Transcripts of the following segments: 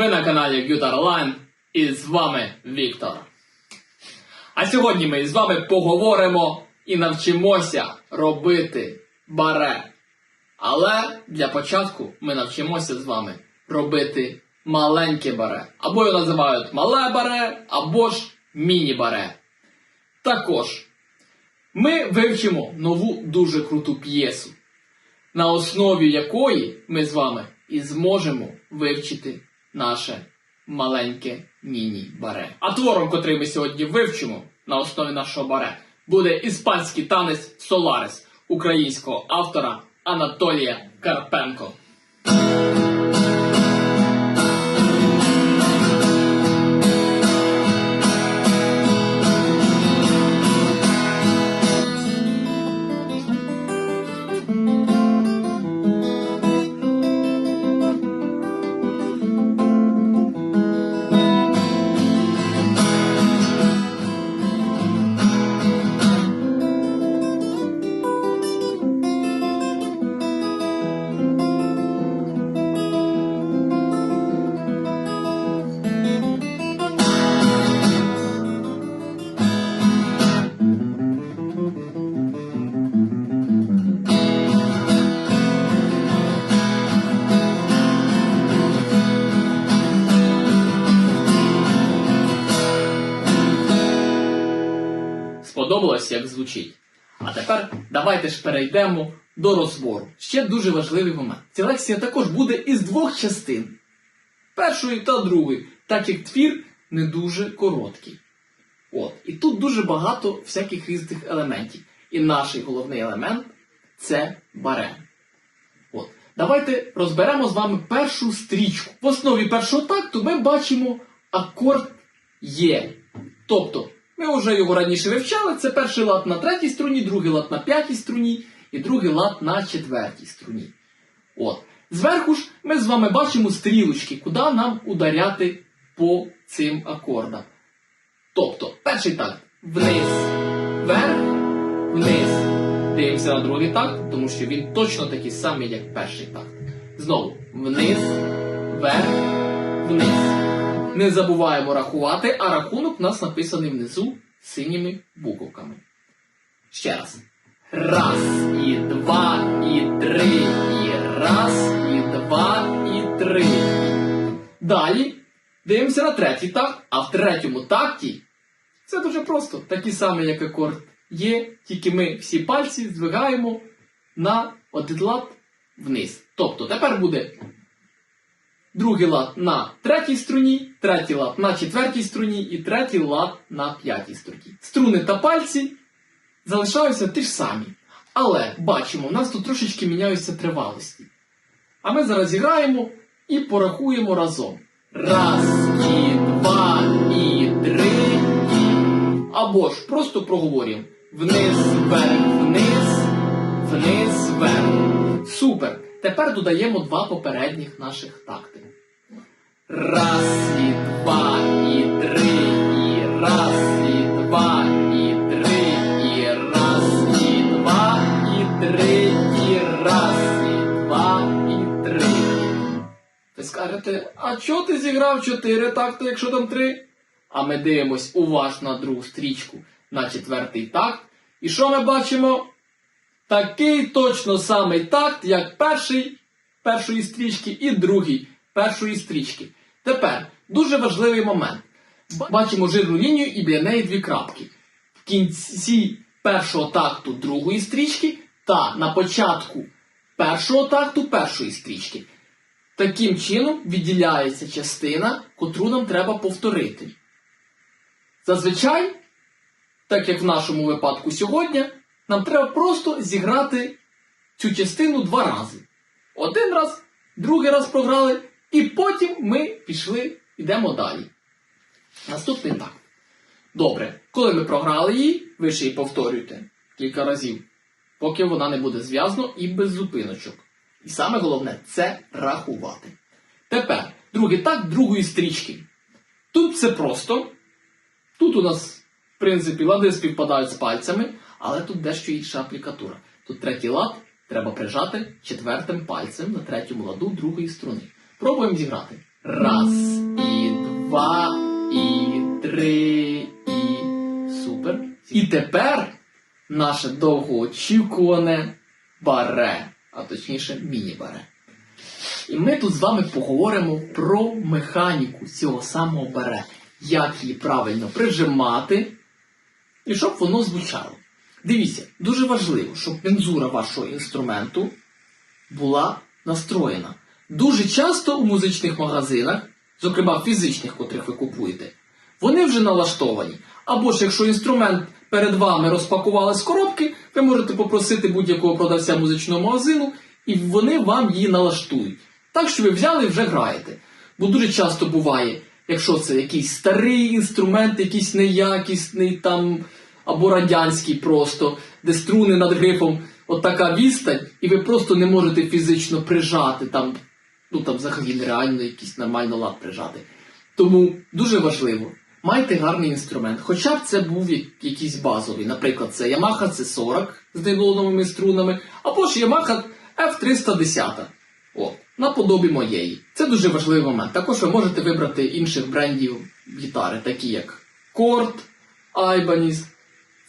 Ви на каналі Guitar Line і з вами Віктор. А сьогодні ми з вами поговоримо і навчимося робити баре. Але для початку ми навчимося з вами робити маленьке баре. Або його називають мале баре, або ж міні-баре. Також ми вивчимо нову дуже круту п'єсу, на основі якої ми з вами і зможемо вивчити наше маленьке міні-баре. А твором, котрий ми сьогодні вивчимо на основі нашого баре, буде іспанський танець Соларес українського автора Анатолія Карпенко. Сподобалось, як звучить. А тепер давайте ж перейдемо до розбору. Ще дуже важливий момент. Ця лекція також буде із двох частин. Першої та другої, так як твір не дуже короткий. От. І тут дуже багато всяких різних елементів. І наш головний елемент це барем. От. Давайте розберемо з вами першу стрічку. В основі першого такту ми бачимо акорд Є. Тобто, ми вже його раніше вивчали. Це перший лад на третій струні, другий лад на п'ятій струні і другий лад на четвертій струні. От. Зверху ж ми з вами бачимо стрілочки, куди нам ударяти по цим акордам. Тобто, перший такт вниз, вверх, вниз. Дивимося на другий такт, тому що він точно такий самий, як перший такт. Знову вниз, вверх, вниз. Не забуваємо рахувати, а рахунок у нас написаний внизу синіми буковками. Ще раз. Раз, і два, і три, і раз, і два, і три. Далі дивимося на третій такт, а в третьому такті це дуже просто. Такі самі, як акорд є, тільки ми всі пальці здвигаємо на один лад вниз. Тобто тепер буде другий лад на третій струні, третій лад на четвертій струні і третій лад на п'ятій струні. Струни та пальці залишаються ті ж самі. Але бачимо, у нас тут трошечки міняються тривалості. А ми зараз зіграємо і порахуємо разом. Раз, і два, і три, і. Або ж просто проговорюємо. Вниз, вверх, вниз, вниз, вверх. Супер! Тепер додаємо два попередніх наших такти. Раз, і два, і три, і раз, і два, і три, і раз, і два, і три, і раз, і два, і три. Ви скажете, а чого ти зіграв чотири такти, якщо там три? А ми дивимось уважно на другу стрічку на четвертий такт. І що ми бачимо? Такий точно самий такт, як перший першої стрічки і другий першої стрічки. Тепер дуже важливий момент. Бачимо жирну лінію і біля неї дві крапки. В кінці першого такту другої стрічки та на початку першого такту першої стрічки. Таким чином відділяється частина, котру нам треба повторити. Зазвичай, так як в нашому випадку сьогодні, нам треба просто зіграти цю частину два рази. Один раз, другий раз програли, і потім ми пішли, йдемо далі. Наступний так. Добре, коли ми програли її, ви ще її повторюєте кілька разів, поки вона не буде зв'язана і без зупиночок. І саме головне це рахувати. Тепер, другий так другої стрічки. Тут все просто. Тут у нас, в принципі, лади співпадають з пальцями, але тут дещо інша аплікатура. Тут третій лад треба прижати четвертим пальцем на третьому ладу другої струни. Пробуємо зіграти. Раз, і два, і три, і супер. І тепер наше довгоочікуване баре, а точніше міні-баре. І ми тут з вами поговоримо про механіку цього самого баре, як її правильно прижимати і щоб воно звучало. Дивіться, дуже важливо, щоб мензура вашого інструменту була настроєна. Дуже часто у музичних магазинах, зокрема фізичних, котрих ви купуєте, вони вже налаштовані. Або ж якщо інструмент перед вами розпакували з коробки, ви можете попросити будь-якого продавця музичного магазину, і вони вам її налаштують. Так що ви взяли і вже граєте. Бо дуже часто буває, якщо це якийсь старий інструмент, якийсь неякісний там, або радянський просто, де струни над грифом от така відстань, і ви просто не можете фізично прижати там, ну там взагалі нереально якийсь нормально лад прижати. Тому дуже важливо, майте гарний інструмент. Хоча б це був якийсь базовий. Наприклад, це Yamaha C40 з нейлоновими струнами, або ж Yamaha F310. О, наподобі моєї. Це дуже важливий момент. Також ви можете вибрати інших брендів гітари, такі як Korg, Ibanez,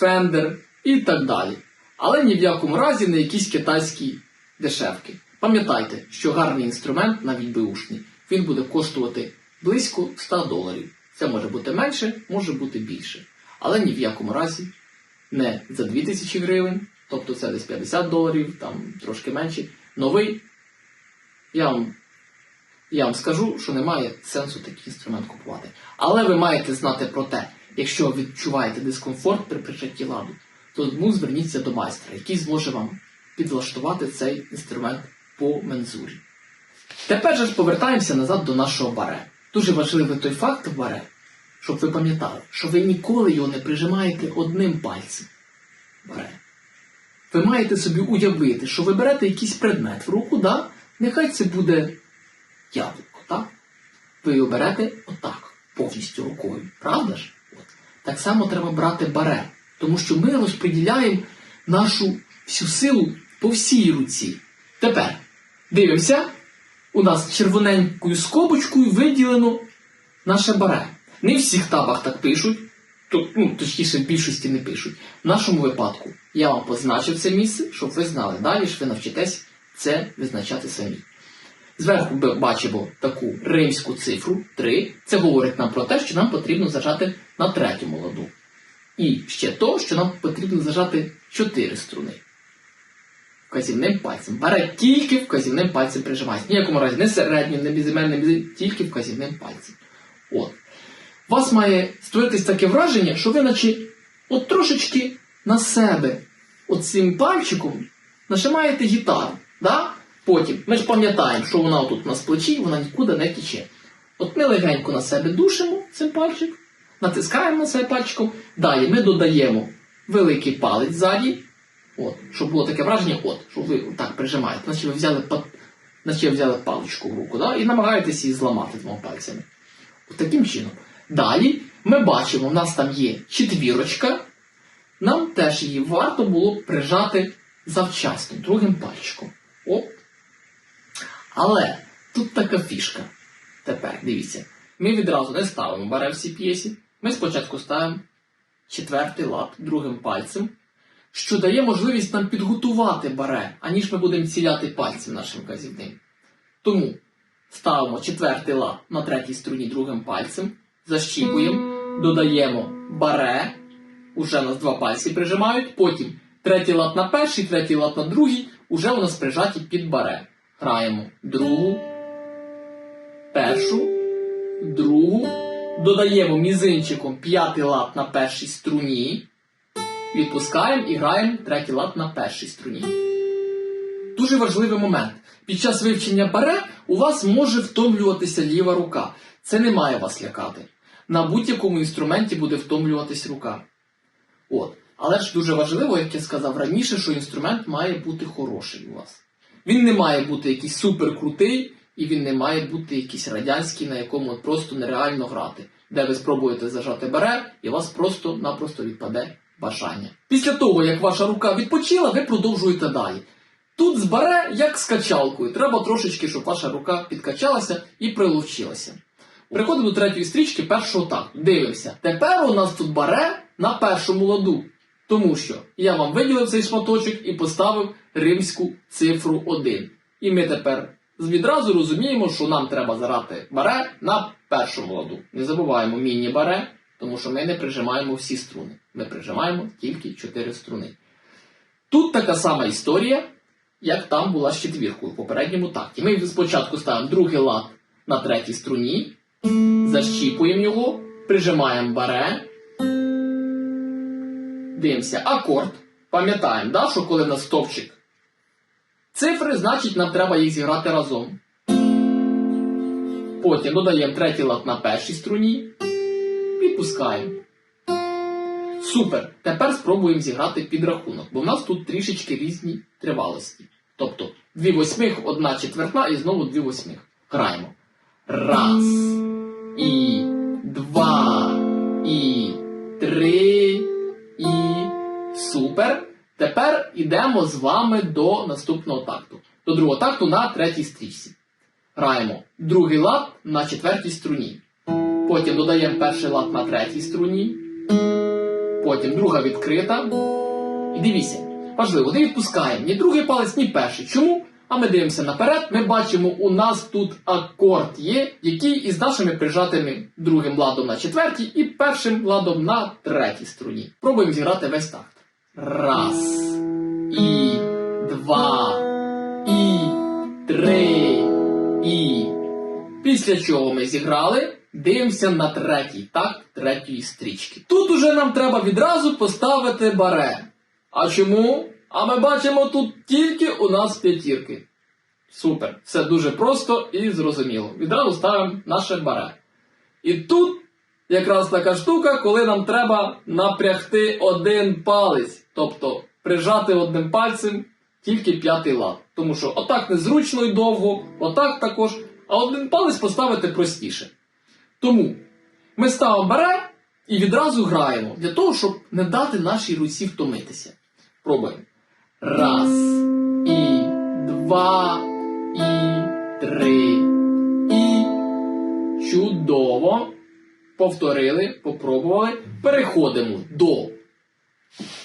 Fender і так далі. Але ні в якому разі не якісь китайські дешевки. Пам'ятайте, що гарний інструмент, навіть беушний, він буде коштувати близько 100 доларів. Це може бути менше, може бути більше. Але ні в якому разі не за 2000 гривень, тобто це десь 50 доларів, там трошки менше. Новий, я вам, я вам скажу, що немає сенсу такий інструмент купувати. Але ви маєте знати про те, якщо відчуваєте дискомфорт при прижатті ладу, то ну, зверніться до майстра, який зможе вам підлаштувати цей інструмент по мензурі. Тепер же ж повертаємося назад до нашого баре. Дуже важливий той факт в баре, щоб ви пам'ятали, що ви ніколи його не прижимаєте одним пальцем. Баре. Ви маєте собі уявити, що ви берете якийсь предмет в руку, да? нехай це буде яблуко, так? Ви його берете отак, повністю рукою. Правда ж? От. Так само треба брати баре, тому що ми розподіляємо нашу всю силу по всій руці. Тепер дивимося, у нас червоненькою скобочкою виділено наше баре. Не в всіх табах так пишуть, то, ну, точніше, в більшості не пишуть. В нашому випадку я вам позначив це місце, щоб ви знали. Далі ж ви навчитесь це визначати самі. Зверху ми бачимо таку римську цифру 3. Це говорить нам про те, що нам потрібно зажати на третьому ладу. І ще то, що нам потрібно зажати 4 струни. Вказівним пальцем. Бере тільки вказівним пальцем прижимається. Ніякому разі не середнім, не безіменним, тільки вказівним пальцем. От. У вас має створитись таке враження, що ви наче от трошечки на себе оцим пальчиком нажимаєте гітару. Да? Потім ми ж пам'ятаємо, що вона тут у нас плечі, вона нікуди не тіче. От ми легенько на себе душимо цим пальчиком, натискаємо на себе пальчиком. Далі ми додаємо великий палець ззаді, от, щоб було таке враження, от, що ви так прижимаєте, наче ви взяли, наче взяли паличку в руку да? і намагаєтесь її зламати двома пальцями. От таким чином. Далі ми бачимо, в нас там є четвірочка. Нам теж її варто було б прижати завчасно, другим пальчиком. Оп. Але тут така фішка. Тепер дивіться. Ми відразу не ставимо баре в цій п'єсі. Ми спочатку ставимо четвертий лад другим пальцем, що дає можливість нам підготувати баре, аніж ми будемо ціляти пальцем нашим вказівним. Тому ставимо четвертий лад на третій струні другим пальцем, защіпуємо, додаємо баре, уже нас два пальці прижимають, потім третій лад на перший, третій лад на другий, уже у нас прижаті під баре. Граємо другу, першу, другу, додаємо мізинчиком п'ятий лад на першій струні, відпускаємо і граємо третій лад на першій струні. Дуже важливий момент. Під час вивчення баре у вас може втомлюватися ліва рука. Це не має вас лякати. На будь-якому інструменті буде втомлюватись рука. От. Але ж дуже важливо, як я сказав раніше, що інструмент має бути хороший у вас. Він не має бути якийсь суперкрутий, і він не має бути якийсь радянський, на якому просто нереально грати, де ви спробуєте зажати баре, і у вас просто-напросто відпаде бажання. Після того, як ваша рука відпочила, ви продовжуєте далі. Тут з баре як з качалкою. Треба трошечки, щоб ваша рука підкачалася і приловчилася. Приходимо до третьої стрічки першого такту. Дивимося. Тепер у нас тут баре на першому ладу. Тому що я вам виділив цей шматочок і поставив римську цифру 1. І ми тепер відразу розуміємо, що нам треба зарати баре на першому ладу. Не забуваємо міні-баре, тому що ми не прижимаємо всі струни. Ми прижимаємо тільки 4 струни. Тут така сама історія, як там була з четвіркою в попередньому такті. Ми спочатку ставимо другий лад на третій струні, защіпуємо його, прижимаємо баре, дивимося акорд. Пам'ятаємо, да, що коли на стовпчик цифри, значить нам треба їх зіграти разом. Потім додаємо третій лад на першій струні, відпускаємо. Супер! Тепер спробуємо зіграти підрахунок, бо в нас тут трішечки різні тривалості. Тобто дві восьмих, одна четвертна і знову дві восьмих. Граємо. Раз. І два. І три. І супер. Тепер йдемо з вами до наступного такту. До другого такту на третій стрічці. Граємо другий лад на четвертій струні. Потім додаємо перший лад на третій струні. Потім друга відкрита. І дивіться, важливо, не відпускаємо ні другий палець, ні перший. Чому? А ми дивимося наперед, ми бачимо, у нас тут акорд є, який із нашими прижатими другим ладом на четвертій і першим ладом на третій струні. Пробуємо зіграти весь такт. Раз. І два. І три. І. Після чого ми зіграли, дивимося на третій такт третьої стрічки. Тут уже нам треба відразу поставити баре. А чому? А ми бачимо тут тільки у нас п'ятірки. Супер. Все дуже просто і зрозуміло. Відразу ставимо наше баре. І тут якраз така штука, коли нам треба напрягти один палець. Тобто прижати одним пальцем тільки п'ятий лад. Тому що отак незручно і довго, отак також, а один палець поставити простіше. Тому ми ставимо баре і відразу граємо для того, щоб не дати нашій руці втомитися. Пробуємо. Раз, і два, і три, і чудово. Повторили, попробували. Переходимо до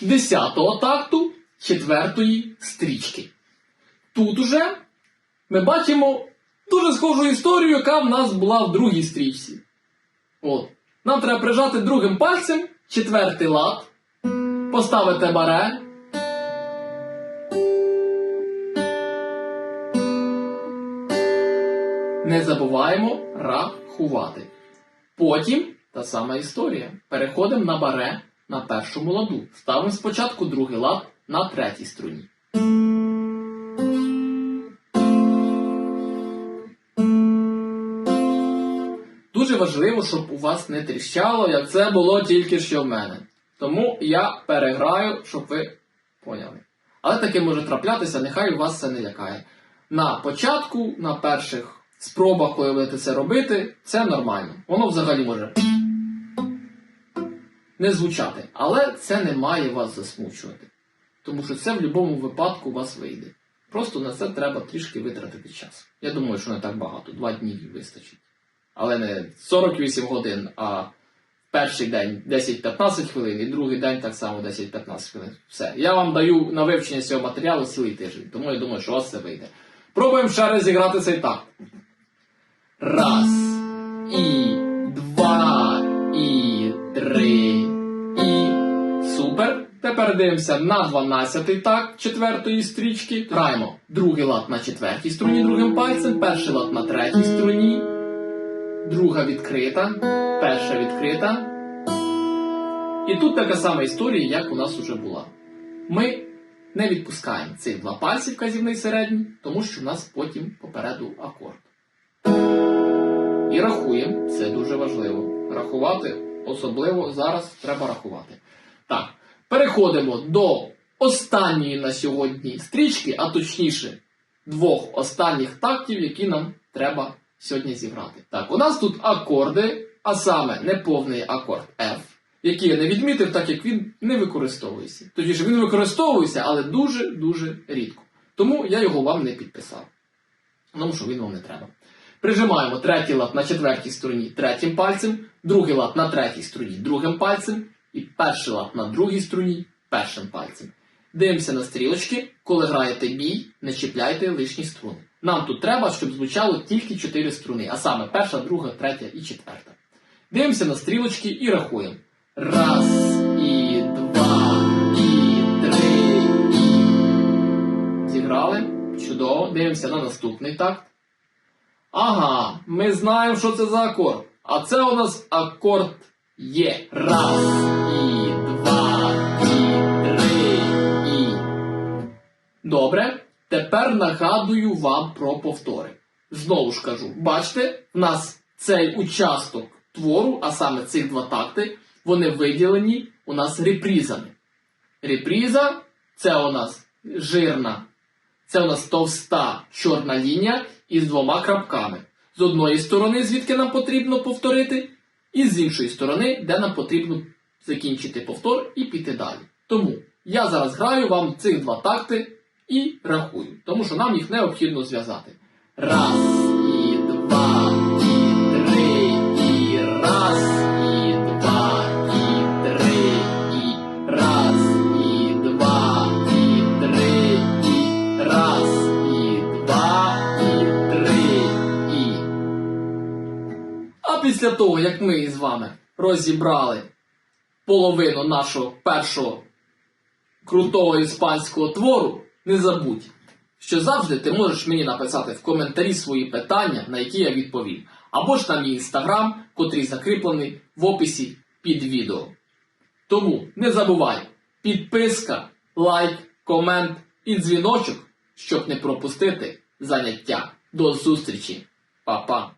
десятого такту четвертої стрічки. Тут уже ми бачимо дуже схожу історію, яка в нас була в другій стрічці. От. Нам треба прижати другим пальцем четвертий лад, поставити баре. Не забуваємо рахувати. Потім та сама історія. Переходимо на баре на першому ладу. Ставимо спочатку другий лад на третій струні. Дуже важливо, щоб у вас не тріщало, як це було тільки що в мене. Тому я переграю, щоб ви поняли. Але таке може траплятися, нехай вас це не лякає. На початку, на перших спробах, коли будете це робити, це нормально. Воно взагалі може не звучати. Але це не має вас засмучувати. Тому що це в будь-якому випадку у вас вийде. Просто на це треба трішки витратити час. Я думаю, що не так багато, два дні вистачить. Але не 48 годин, а перший день 10-15 хвилин, і другий день так само 10-15 хвилин. Все. Я вам даю на вивчення цього матеріалу цілий тиждень, тому я думаю, що у вас це вийде. Пробуємо ще раз зіграти цей такт. Раз, і два, і три, і супер. Тепер дивимося на 12-й такт четвертої стрічки. Граємо другий лад на четвертій струні другим пальцем, перший лад на третій струні, друга відкрита, перша відкрита. І тут така сама історія, як у нас уже була. Ми не відпускаємо цих два пальці вказівний середній, тому що в нас потім попереду акорд. І рахуємо, це дуже важливо. Рахувати, особливо зараз треба рахувати. Так, переходимо до останньої на сьогодні стрічки, а точніше, двох останніх тактів, які нам треба сьогодні зіграти. Так, у нас тут акорди, а саме неповний акорд F, який я не відмітив, так як він не використовується. Тоді ж він використовується, але дуже-дуже рідко. Тому я його вам не підписав. Тому що він вам не треба. Прижимаємо третій лад на четвертій стороні третім пальцем, другий лад на третій стороні другим пальцем і перший лад на другій стороні першим пальцем. Дивимося на стрілочки, коли граєте бій, не чіпляйте лишні струни. Нам тут треба, щоб звучало тільки 4 струни, а саме перша, друга, третя і четверта. Дивимося на стрілочки і рахуємо. Раз, і два, і три, і. Зіграли. Чудово. Дивимося на наступний такт. Ага, ми знаємо, що це за акорд. А це у нас акорд Є. Раз, і два, і три, і. Добре. Тепер нагадую вам про повтори. Знову ж кажу, бачите, в нас цей участок твору, а саме цих два такти, вони виділені у нас репрізами. Репріза це у нас жирна, це у нас товста чорна лінія із двома крапками. З одної сторони, звідки нам потрібно повторити, і з іншої сторони, де нам потрібно закінчити повтор і піти далі. Тому я зараз граю вам цих два такти і рахую, тому що нам їх необхідно зв'язати. Раз, і два, і три, і раз, і два, і три, і раз, і два, і три, і раз, і два, і три, і. А після того, як ми із вами розібрали половину нашого першого крутого іспанського твору, не забудь, що завжди ти можеш мені написати в коментарі свої питання, на які я відповім. Або ж на мій інстаграм, котрий закріплений в описі під відео. Тому не забувай, підписка, лайк, комент і дзвіночок, щоб не пропустити заняття. До зустрічі, Па-па!